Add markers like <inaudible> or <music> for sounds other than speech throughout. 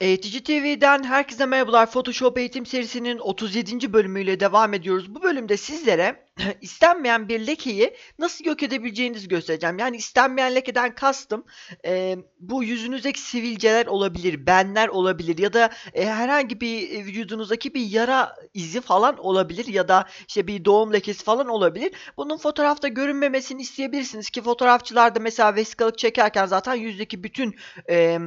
Eğitici TV'den herkese merhabalar. Photoshop eğitim serisinin 37. bölümüyle devam ediyoruz. Bu bölümde sizlere <clears throat> istenmeyen bir lekeyi nasıl yok edebileceğinizi göstereceğim. Yani istenmeyen lekeden kastım e, bu yüzünüzdeki sivilceler olabilir, benler olabilir ya da e, herhangi bir e, vücudunuzdaki bir yara izi falan olabilir ya da işte bir doğum lekesi falan olabilir. Bunun fotoğrafta görünmemesini isteyebilirsiniz ki fotoğrafçılar da mesela vesikalık çekerken zaten yüzdeki bütün e,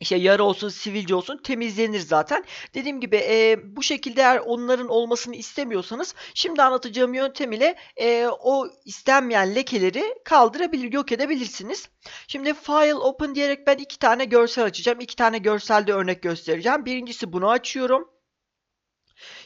işte yara olsun, sivilce olsun temizlenir zaten. Dediğim gibi e, bu şekilde eğer onların olmasını istemiyorsanız şimdi anlatacağım yöntem ile e, o istenmeyen lekeleri kaldırabilir, yok edebilirsiniz. Şimdi File Open diyerek ben iki tane görsel açacağım. İki tane görselde örnek göstereceğim. Birincisi bunu açıyorum.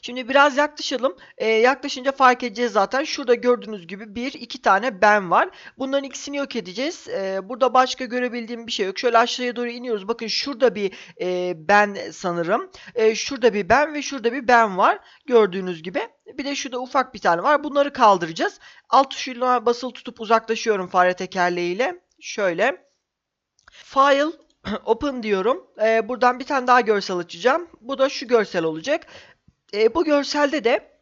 Şimdi biraz yaklaşalım. Ee, yaklaşınca fark edeceğiz zaten. Şurada gördüğünüz gibi bir, iki tane ben var. Bunların ikisini yok edeceğiz. Ee, burada başka görebildiğim bir şey yok. Şöyle aşağıya doğru iniyoruz. Bakın şurada bir e, ben sanırım. E, şurada bir ben ve şurada bir ben var. Gördüğünüz gibi. Bir de şurada ufak bir tane var. Bunları kaldıracağız. Alt tuşuyla basılı tutup uzaklaşıyorum fare tekerleğiyle. Şöyle. File <clears throat> Open diyorum. Ee, buradan bir tane daha görsel açacağım. Bu da şu görsel olacak. E, bu görselde de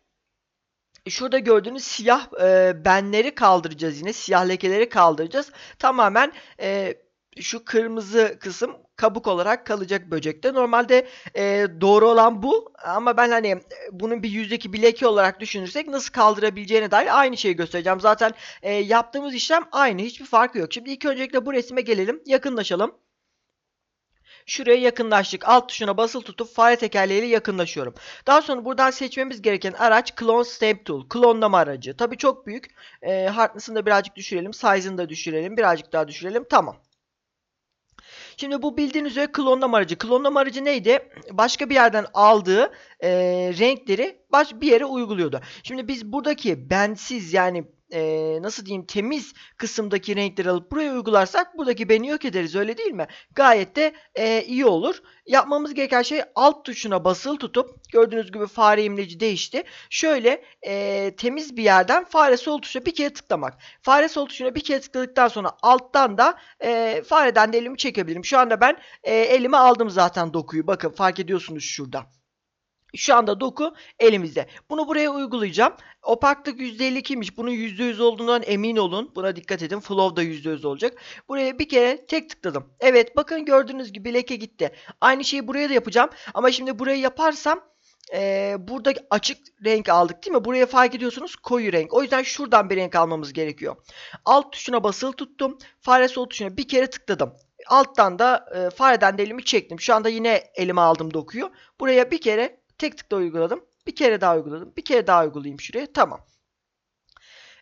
şurada gördüğünüz siyah e, benleri kaldıracağız yine. Siyah lekeleri kaldıracağız. Tamamen e, şu kırmızı kısım kabuk olarak kalacak böcekte. Normalde e, doğru olan bu ama ben hani bunun bir yüzdeki bir leke olarak düşünürsek nasıl kaldırabileceğine dair aynı şeyi göstereceğim. Zaten e, yaptığımız işlem aynı. Hiçbir farkı yok. Şimdi ilk öncelikle bu resme gelelim. Yakınlaşalım. Şuraya yakınlaştık. Alt tuşuna basılı tutup fare tekerleğiyle yakınlaşıyorum. Daha sonra buradan seçmemiz gereken araç Clone Stamp Tool. Klonlama aracı. Tabii çok büyük. E, hardness'ını da birazcık düşürelim. Size'ını da düşürelim. Birazcık daha düşürelim. Tamam. Şimdi bu bildiğiniz üzere klonlama aracı. Klonlama aracı neydi? Başka bir yerden aldığı e, renkleri baş, bir yere uyguluyordu. Şimdi biz buradaki bensiz yani e, nasıl diyeyim temiz kısımdaki renkleri alıp buraya uygularsak buradaki beni yok ederiz öyle değil mi? Gayet de e, iyi olur. Yapmamız gereken şey alt tuşuna basılı tutup gördüğünüz gibi fare imleci değişti. Şöyle e, temiz bir yerden fare sol tuşuna bir kere tıklamak. Fare sol tuşuna bir kere tıkladıktan sonra alttan da e, fareden de elimi çekebilirim. Şu anda ben e, elime aldım zaten dokuyu. Bakın fark ediyorsunuz şurada. Şu anda doku elimizde. Bunu buraya uygulayacağım. Opaklık %52'ymiş. Bunun %100 olduğundan emin olun. Buna dikkat edin. Flow da %100 olacak. Buraya bir kere tek tıkladım. Evet bakın gördüğünüz gibi leke gitti. Aynı şeyi buraya da yapacağım. Ama şimdi burayı yaparsam ee, burada açık renk aldık değil mi? Buraya fark ediyorsunuz koyu renk. O yüzden şuradan bir renk almamız gerekiyor. Alt tuşuna basılı tuttum. Fare sol tuşuna bir kere tıkladım. Alttan da e, fareden de elimi çektim. Şu anda yine elime aldım dokuyu. Buraya bir kere Tek tıkla uyguladım. Bir kere daha uyguladım. Bir kere daha uygulayayım şuraya. Tamam.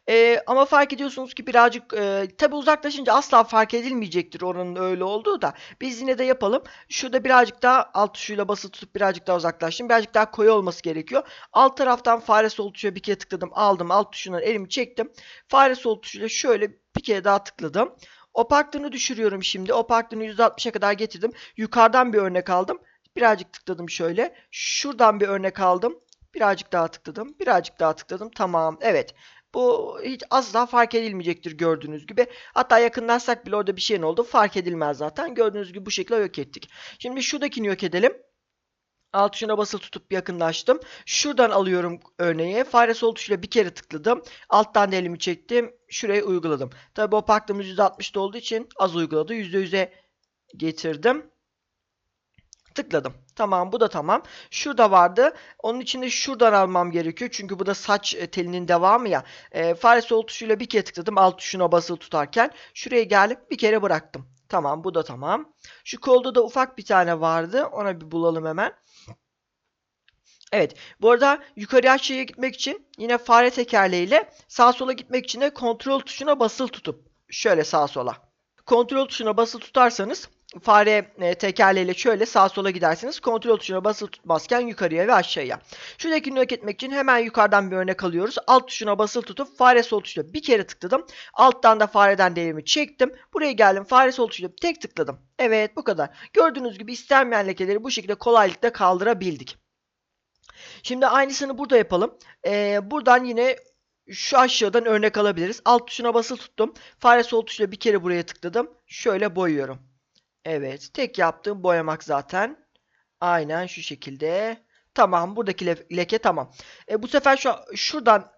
Ee, ama fark ediyorsunuz ki birazcık e, tabi uzaklaşınca asla fark edilmeyecektir oranın öyle olduğu da. Biz yine de yapalım. Şurada birazcık daha alt tuşuyla basılı tutup birazcık daha uzaklaştım. Birazcık daha koyu olması gerekiyor. Alt taraftan fare sol tuşuna bir kere tıkladım. Aldım. Alt tuşundan elimi çektim. Fare sol tuşuyla şöyle bir kere daha tıkladım. Opaklığını düşürüyorum şimdi. Opaklığını %60'a kadar getirdim. Yukarıdan bir örnek aldım. Birazcık tıkladım şöyle. Şuradan bir örnek aldım. Birazcık daha tıkladım. Birazcık daha tıkladım. Tamam. Evet. Bu hiç asla fark edilmeyecektir gördüğünüz gibi. Hatta yakınlaşsak bile orada bir şeyin oldu. Fark edilmez zaten. Gördüğünüz gibi bu şekilde yok ettik. Şimdi şuradakini yok edelim. Alt tuşuna basılı tutup yakınlaştım. Şuradan alıyorum örneği. Fare sol tuşuyla bir kere tıkladım. Alttan da elimi çektim. Şuraya uyguladım. Tabi o paklığımız %60'da olduğu için az uyguladı. %100'e getirdim. Tıkladım. Tamam bu da tamam. Şurada vardı. Onun için de şuradan almam gerekiyor. Çünkü bu da saç e, telinin devamı ya. E, fare sol tuşuyla bir kere tıkladım. Alt tuşuna basılı tutarken. Şuraya gelip bir kere bıraktım. Tamam bu da tamam. Şu kolda da ufak bir tane vardı. Ona bir bulalım hemen. Evet. Bu arada yukarı aşağıya gitmek için yine fare tekerleğiyle sağ sola gitmek için de kontrol tuşuna basılı tutup şöyle sağ sola. Kontrol tuşuna basılı tutarsanız fare e, tekerleğiyle şöyle sağa sola gidersiniz. Kontrol tuşuna basılı tutmazken yukarıya ve aşağıya. Şuradakini yok etmek için hemen yukarıdan bir örnek alıyoruz. Alt tuşuna basılı tutup fare sol tuşuna bir kere tıkladım. Alttan da fareden değerimi çektim. Buraya geldim. Fare sol tuşuna tek tıkladım. Evet bu kadar. Gördüğünüz gibi istenmeyen lekeleri bu şekilde kolaylıkla kaldırabildik. Şimdi aynısını burada yapalım. Ee, buradan yine şu aşağıdan örnek alabiliriz. Alt tuşuna basılı tuttum. Fare sol tuşuyla bir kere buraya tıkladım. Şöyle boyuyorum. Evet. Tek yaptığım boyamak zaten. Aynen şu şekilde. Tamam buradaki le- leke tamam. E, bu sefer şu şuradan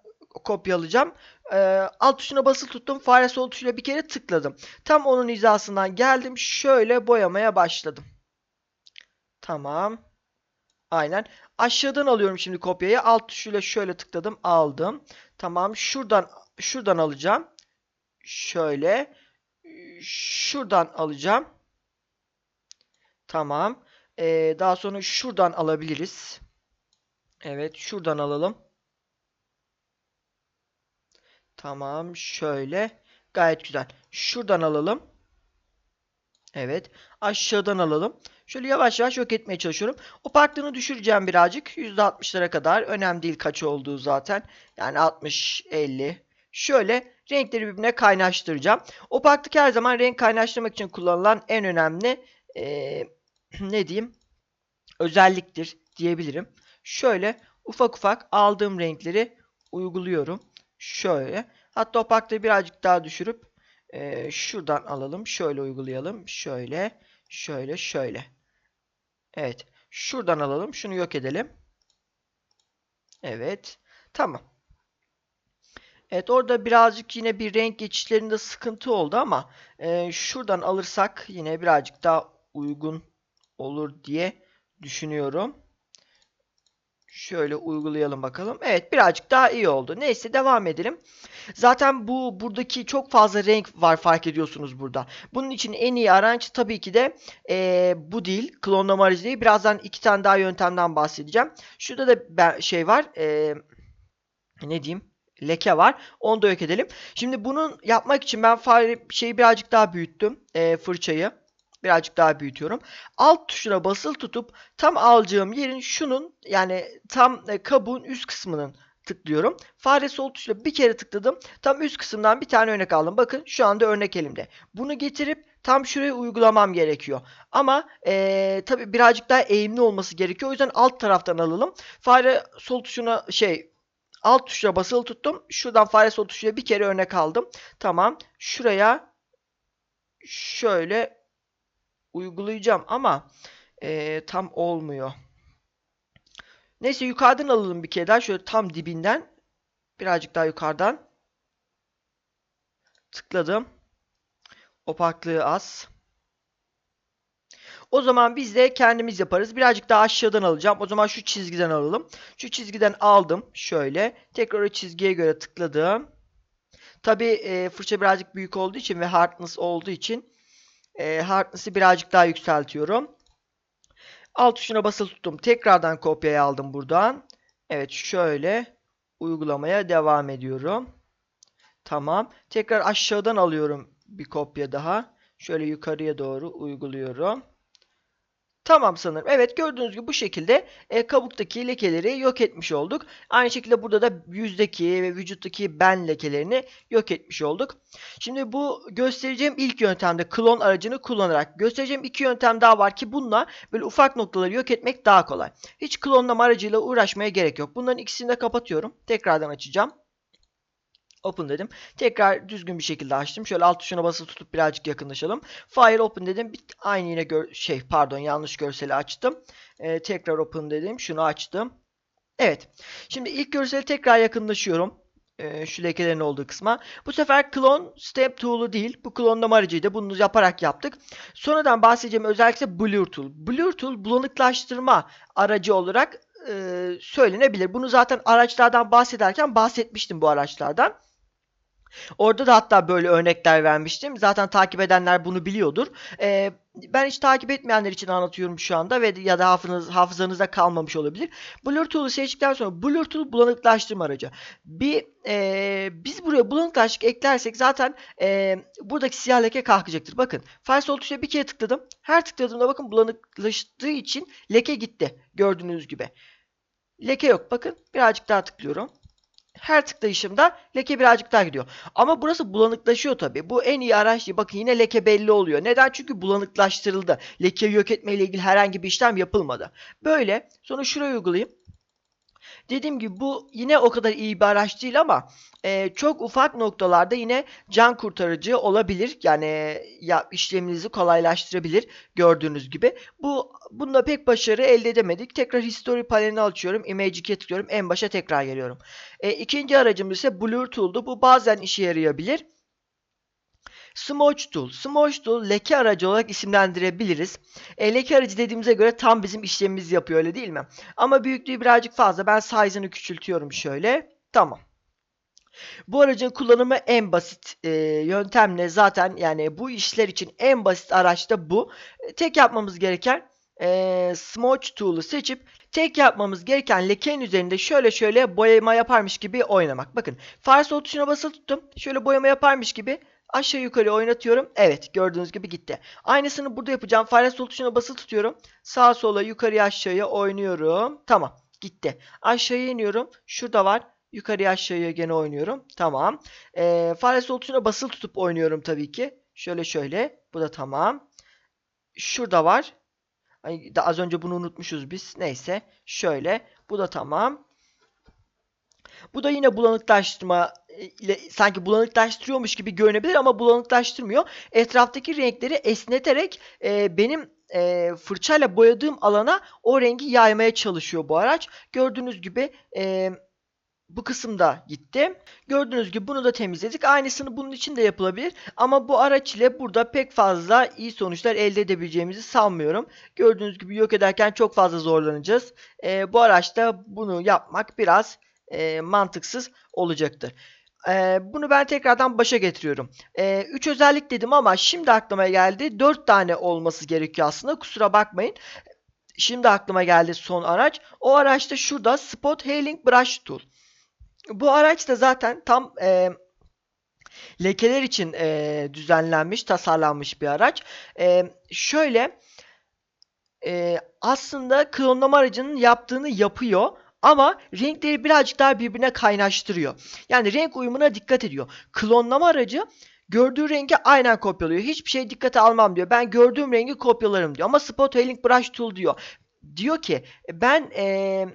kopyalayacağım. E, alt tuşuna basılı tuttum. Fare sol tuşuyla bir kere tıkladım. Tam onun hizasından geldim. Şöyle boyamaya başladım. Tamam. Aynen. Aşağıdan alıyorum şimdi kopyayı. Alt tuşuyla şöyle tıkladım. Aldım. Tamam. Şuradan şuradan alacağım. Şöyle. Şuradan alacağım. Tamam. Ee, daha sonra şuradan alabiliriz. Evet. Şuradan alalım. Tamam. Şöyle. Gayet güzel. Şuradan alalım. Evet. Aşağıdan alalım. Şöyle yavaş yavaş yok etmeye çalışıyorum. Opaklığını düşüreceğim birazcık. %60'lara kadar. Önemli değil kaç olduğu zaten. Yani 60, 50. Şöyle renkleri birbirine kaynaştıracağım. Opaklık her zaman renk kaynaştırmak için kullanılan en önemli eee, <clears throat> ne diyeyim özelliktir diyebilirim. Şöyle ufak ufak aldığım renkleri uyguluyorum. Şöyle. Hatta opaklığı birazcık daha düşürüp eee, şuradan alalım. Şöyle uygulayalım. Şöyle. Şöyle şöyle. Evet. Şuradan alalım. Şunu yok edelim. Evet. Tamam. Evet orada birazcık yine bir renk geçişlerinde sıkıntı oldu ama e, şuradan alırsak yine birazcık daha uygun olur diye düşünüyorum. Şöyle uygulayalım bakalım. Evet birazcık daha iyi oldu. Neyse devam edelim. Zaten bu buradaki çok fazla renk var fark ediyorsunuz burada. Bunun için en iyi araç tabii ki de eee, bu değil. Klonlama aracı değil. Birazdan iki tane daha yöntemden bahsedeceğim. Şurada da ben, şey var. eee, ne diyeyim? Leke var. Onu da yok edelim. Şimdi bunun yapmak için ben fare şeyi birazcık daha büyüttüm. eee, fırçayı. Birazcık daha büyütüyorum. Alt tuşuna basılı tutup tam alacağım yerin şunun yani tam e, kabuğun üst kısmının tıklıyorum. Fare sol tuşla bir kere tıkladım. Tam üst kısımdan bir tane örnek aldım. Bakın şu anda örnek elimde. Bunu getirip tam şuraya uygulamam gerekiyor. Ama eee tabi birazcık daha eğimli olması gerekiyor. O yüzden alt taraftan alalım. Fare sol tuşuna şey alt tuşa basılı tuttum. Şuradan fare sol tuşuyla bir kere örnek aldım. Tamam. Şuraya şöyle uygulayacağım ama eee, tam olmuyor. Neyse yukarıdan alalım bir kere daha. Şöyle tam dibinden. Birazcık daha yukarıdan. Tıkladım. Opaklığı az. O zaman biz de kendimiz yaparız. Birazcık daha aşağıdan alacağım. O zaman şu çizgiden alalım. Şu çizgiden aldım. Şöyle. Tekrar o çizgiye göre tıkladım. Tabi e, fırça birazcık büyük olduğu için ve hardness olduğu için e, hardness'ı birazcık daha yükseltiyorum. Alt tuşuna basılı tuttum. Tekrardan kopyayı aldım buradan. Evet şöyle uygulamaya devam ediyorum. Tamam. Tekrar aşağıdan alıyorum bir kopya daha. Şöyle yukarıya doğru uyguluyorum. Tamam sanırım. Evet gördüğünüz gibi bu şekilde e, kabuktaki lekeleri yok etmiş olduk. Aynı şekilde burada da yüzdeki ve vücuttaki ben lekelerini yok etmiş olduk. Şimdi bu göstereceğim ilk yöntemde klon aracını kullanarak göstereceğim iki yöntem daha var ki bununla böyle ufak noktaları yok etmek daha kolay. Hiç klonlama aracıyla uğraşmaya gerek yok. Bunların ikisini de kapatıyorum. Tekrardan açacağım. Open dedim. Tekrar düzgün bir şekilde açtım. Şöyle alt tuşuna basılı tutup birazcık yakınlaşalım. Fire open dedim. Aynı yine gör, şey pardon yanlış görseli açtım. Ee, tekrar open dedim. Şunu açtım. Evet. Şimdi ilk görseli tekrar yakınlaşıyorum. Ee, şu lekelerin olduğu kısma. Bu sefer clone step tool'u değil. Bu klonlama aracıydı. Bunu yaparak yaptık. Sonradan bahsedeceğim özellikle blur tool. Blur tool bulanıklaştırma aracı olarak e, söylenebilir. Bunu zaten araçlardan bahsederken bahsetmiştim bu araçlardan. Orada da hatta böyle örnekler vermiştim. Zaten takip edenler bunu biliyordur. Ee, ben hiç takip etmeyenler için anlatıyorum şu anda ve ya da hafızanız, hafızanızda kalmamış olabilir. Blur Tool'u seçtikten sonra Blur Tool bulanıklaştırma aracı. Bir e, biz buraya bulanıklaştık eklersek zaten e, buradaki siyah leke kalkacaktır. Bakın file sol tuşuna bir kere tıkladım. Her tıkladığımda bakın bulanıklaştığı için leke gitti. Gördüğünüz gibi. Leke yok. Bakın birazcık daha tıklıyorum her tıklayışımda leke birazcık daha gidiyor. Ama burası bulanıklaşıyor tabii. Bu en iyi araç değil. Bakın yine leke belli oluyor. Neden? Çünkü bulanıklaştırıldı. Lekeyi yok etme ile ilgili herhangi bir işlem yapılmadı. Böyle. Sonra şuraya uygulayayım. Dediğim gibi bu yine o kadar iyi bir araç değil ama e, çok ufak noktalarda yine can kurtarıcı olabilir. Yani ya işleminizi kolaylaştırabilir gördüğünüz gibi. Bu bunda pek başarı elde edemedik. Tekrar history panelini açıyorum. Image 2'ye tıklıyorum. En başa tekrar geliyorum. E, ikinci aracımız ise Blur Tool'du. Bu bazen işe yarayabilir. Smudge Tool. Smudge Tool leke aracı olarak isimlendirebiliriz. E, leke aracı dediğimize göre tam bizim işlemimizi yapıyor öyle değil mi? Ama büyüklüğü birazcık fazla. Ben size'ını küçültüyorum şöyle. Tamam. Bu aracın kullanımı en basit e, yöntemle zaten yani bu işler için en basit araç da bu. E, tek yapmamız gereken e, Smudge Tool'u seçip tek yapmamız gereken lekenin üzerinde şöyle şöyle boyama yaparmış gibi oynamak. Bakın sol tuşuna basılı tuttum. Şöyle boyama yaparmış gibi aşağı yukarı oynatıyorum. Evet gördüğünüz gibi gitti. Aynısını burada yapacağım. Fare sol tuşuna basılı tutuyorum. Sağa sola yukarı aşağıya oynuyorum. Tamam gitti. Aşağıya iniyorum. Şurada var. Yukarıya aşağıya gene oynuyorum. Tamam. Ee, fare sol tuşuna basılı tutup oynuyorum tabii ki. Şöyle şöyle. Bu da tamam. Şurada var. Ay, az önce bunu unutmuşuz biz. Neyse. Şöyle. Bu da tamam. Bu da yine bulanıklaştırma ile sanki bulanıklaştırıyormuş gibi görünebilir ama bulanıklaştırmıyor. Etraftaki renkleri esneterek e, benim e, fırçayla boyadığım alana o rengi yaymaya çalışıyor bu araç. Gördüğünüz gibi e, bu kısımda gitti. Gördüğünüz gibi bunu da temizledik. Aynısını bunun için de yapılabilir. Ama bu araç ile burada pek fazla iyi sonuçlar elde edebileceğimizi sanmıyorum. Gördüğünüz gibi yok ederken çok fazla zorlanacağız. E, bu araçta bunu yapmak biraz e, mantıksız olacaktır. E, bunu ben tekrardan başa getiriyorum. 3 özellik dedim ama şimdi aklıma geldi. 4 tane olması gerekiyor aslında. Kusura bakmayın. Şimdi aklıma geldi son araç. O araç da şurada Spot Hailing Brush Tool. Bu araç da zaten tam e, lekeler için e, düzenlenmiş, tasarlanmış bir araç. E, şöyle e, aslında klonlama aracının yaptığını yapıyor. Ama renkleri birazcık daha birbirine kaynaştırıyor. Yani renk uyumuna dikkat ediyor. Klonlama aracı gördüğü rengi aynen kopyalıyor. Hiçbir şey dikkate almam diyor. Ben gördüğüm rengi kopyalarım diyor. Ama Spot Hailing Brush Tool diyor. Diyor ki ben ee,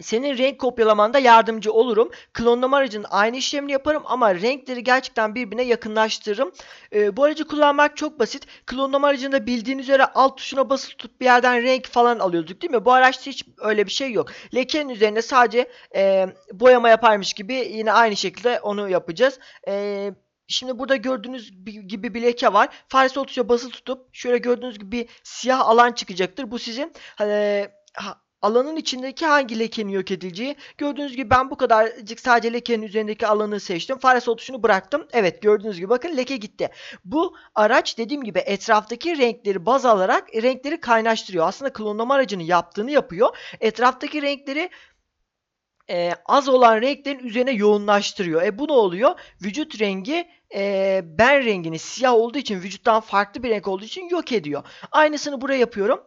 senin renk kopyalamanda yardımcı olurum. Klonlama aracının aynı işlemini yaparım ama renkleri gerçekten birbirine yakınlaştırırım. Ee, bu aracı kullanmak çok basit. Klonlama aracında bildiğiniz üzere alt tuşuna basılı tutup bir yerden renk falan alıyorduk değil mi? Bu araçta hiç öyle bir şey yok. Lekenin üzerine sadece e, boyama yaparmış gibi yine aynı şekilde onu yapacağız. Eee Şimdi burada gördüğünüz gibi bir leke var. Fare sol basılı tutup şöyle gördüğünüz gibi bir siyah alan çıkacaktır. Bu sizin e, alanın içindeki hangi lekenin yok edileceği. Gördüğünüz gibi ben bu kadarcık sadece lekenin üzerindeki alanı seçtim. Fare sol bıraktım. Evet gördüğünüz gibi bakın leke gitti. Bu araç dediğim gibi etraftaki renkleri baz alarak renkleri kaynaştırıyor. Aslında klonlama aracının yaptığını yapıyor. Etraftaki renkleri e, az olan renklerin üzerine yoğunlaştırıyor. E bu ne oluyor? Vücut rengi e, ben rengini siyah olduğu için vücuttan farklı bir renk olduğu için yok ediyor. Aynısını buraya yapıyorum.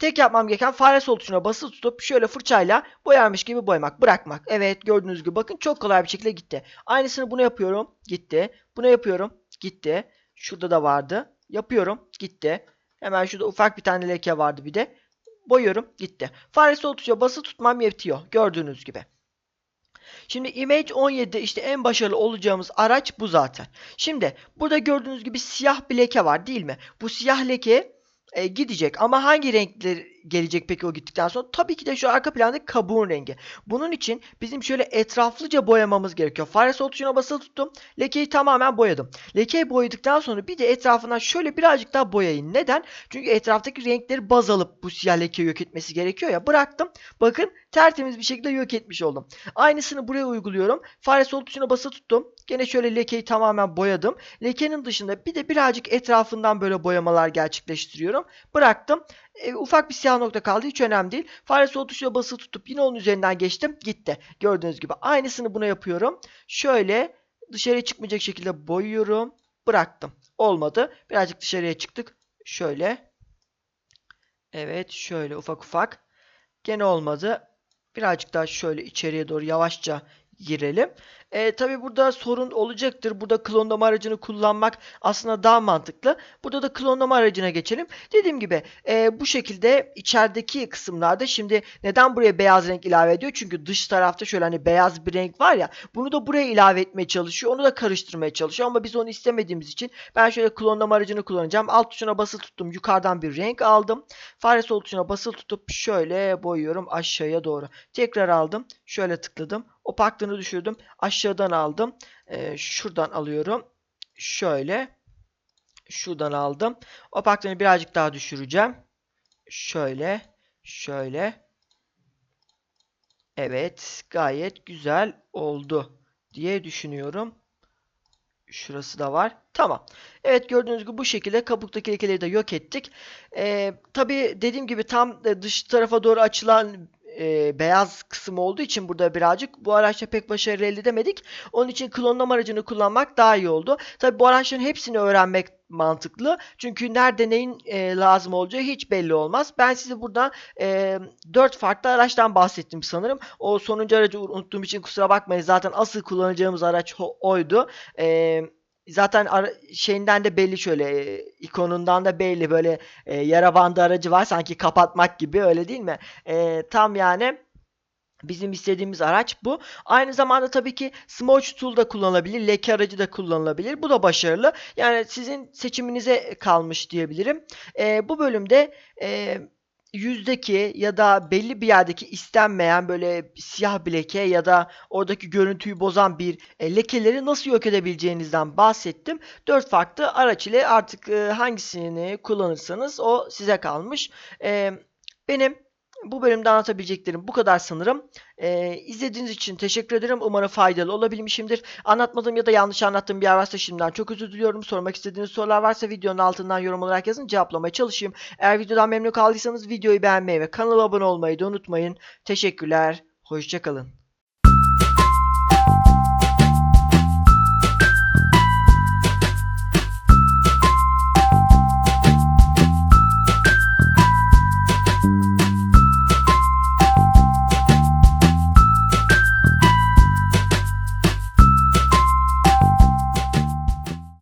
Tek yapmam gereken fare sol tuşuna basılı tutup şöyle fırçayla boyarmış gibi boyamak, bırakmak. Evet gördüğünüz gibi bakın çok kolay bir şekilde gitti. Aynısını buna yapıyorum, gitti. Buna yapıyorum, gitti. Şurada da vardı. Yapıyorum, gitti. Hemen şurada ufak bir tane leke vardı bir de. Boyuyorum, gitti. Fare sol tuşa basılı tutmam yetiyor. Gördüğünüz gibi. Şimdi Image 17'de işte en başarılı olacağımız araç bu zaten. Şimdi burada gördüğünüz gibi siyah bir leke var değil mi? Bu siyah leke e, gidecek. Ama hangi renkler gelecek peki o gittikten sonra? Tabii ki de şu arka plandaki kabuğun rengi. Bunun için bizim şöyle etraflıca boyamamız gerekiyor. Fare sol tuşuna basılı tuttum. Lekeyi tamamen boyadım. Lekeyi boyadıktan sonra bir de etrafından şöyle birazcık daha boyayın. Neden? Çünkü etraftaki renkleri baz alıp bu siyah lekeyi yok etmesi gerekiyor ya. Bıraktım. Bakın tertemiz bir şekilde yok etmiş oldum. Aynısını buraya uyguluyorum. Fare sol tuşuna basılı tuttum. Gene şöyle lekeyi tamamen boyadım. Lekenin dışında bir de birazcık etrafından böyle boyamalar gerçekleştiriyorum. Bıraktım. E, ufak bir siyah nokta kaldı. Hiç önemli değil. Fare sol tuşuna basılı tutup yine onun üzerinden geçtim. Gitti. Gördüğünüz gibi. Aynısını buna yapıyorum. Şöyle dışarıya çıkmayacak şekilde boyuyorum. Bıraktım. Olmadı. Birazcık dışarıya çıktık. Şöyle. Evet. Şöyle ufak ufak. Gene olmadı. Birazcık daha şöyle içeriye doğru yavaşça girelim. E, tabii burada sorun olacaktır. Burada klonlama aracını kullanmak aslında daha mantıklı. Burada da klonlama aracına geçelim. Dediğim gibi e, bu şekilde içerideki kısımlarda şimdi neden buraya beyaz renk ilave ediyor? Çünkü dış tarafta şöyle hani beyaz bir renk var ya bunu da buraya ilave etmeye çalışıyor. Onu da karıştırmaya çalışıyor ama biz onu istemediğimiz için ben şöyle klonlama aracını kullanacağım. Alt tuşuna basılı tuttum. Yukarıdan bir renk aldım. Fare sol tuşuna basılı tutup şöyle boyuyorum aşağıya doğru. Tekrar aldım. Şöyle tıkladım. Opaklığını düşürdüm. Aşağıdan aldım. Ee, şuradan alıyorum. Şöyle. Şuradan aldım. Opaklığını birazcık daha düşüreceğim. Şöyle. Şöyle. Evet. Gayet güzel oldu diye düşünüyorum. Şurası da var. Tamam. Evet gördüğünüz gibi bu şekilde kabuktaki lekeleri de yok ettik. Ee, tabii dediğim gibi tam e, dış tarafa doğru açılan e, beyaz kısım olduğu için burada birazcık bu araçta pek başarı elde edemedik. Onun için klonlama aracını kullanmak daha iyi oldu. Tabii bu araçların hepsini öğrenmek mantıklı. Çünkü nerede neyin e, lazım olacağı hiç belli olmaz. Ben size burada e, 4 farklı araçtan bahsettim sanırım. O sonuncu aracı unuttuğum için kusura bakmayın. Zaten asıl kullanacağımız araç oydu. E, zaten ara- şeyinden de belli şöyle e, ikonundan da belli böyle e, yara bandı aracı var sanki kapatmak gibi öyle değil mi? E, tam yani Bizim istediğimiz araç bu. Aynı zamanda tabii ki Smudge Tool da kullanılabilir. Leke aracı da kullanılabilir. Bu da başarılı. Yani sizin seçiminize kalmış diyebilirim. Ee, bu bölümde e, yüzdeki ya da belli bir yerdeki istenmeyen böyle siyah bir leke ya da oradaki görüntüyü bozan bir e, lekeleri nasıl yok edebileceğinizden bahsettim. Dört farklı araç ile artık e, hangisini kullanırsanız o size kalmış. E, benim bu bölümde anlatabileceklerim bu kadar sanırım. Ee, izlediğiniz için teşekkür ederim. Umarım faydalı olabilmişimdir. Anlatmadığım ya da yanlış anlattığım bir yer varsa şimdiden çok özür diliyorum. Sormak istediğiniz sorular varsa videonun altından yorum olarak yazın cevaplamaya çalışayım. Eğer videodan memnun kaldıysanız videoyu beğenmeyi ve kanala abone olmayı da unutmayın. Teşekkürler. Hoşçakalın.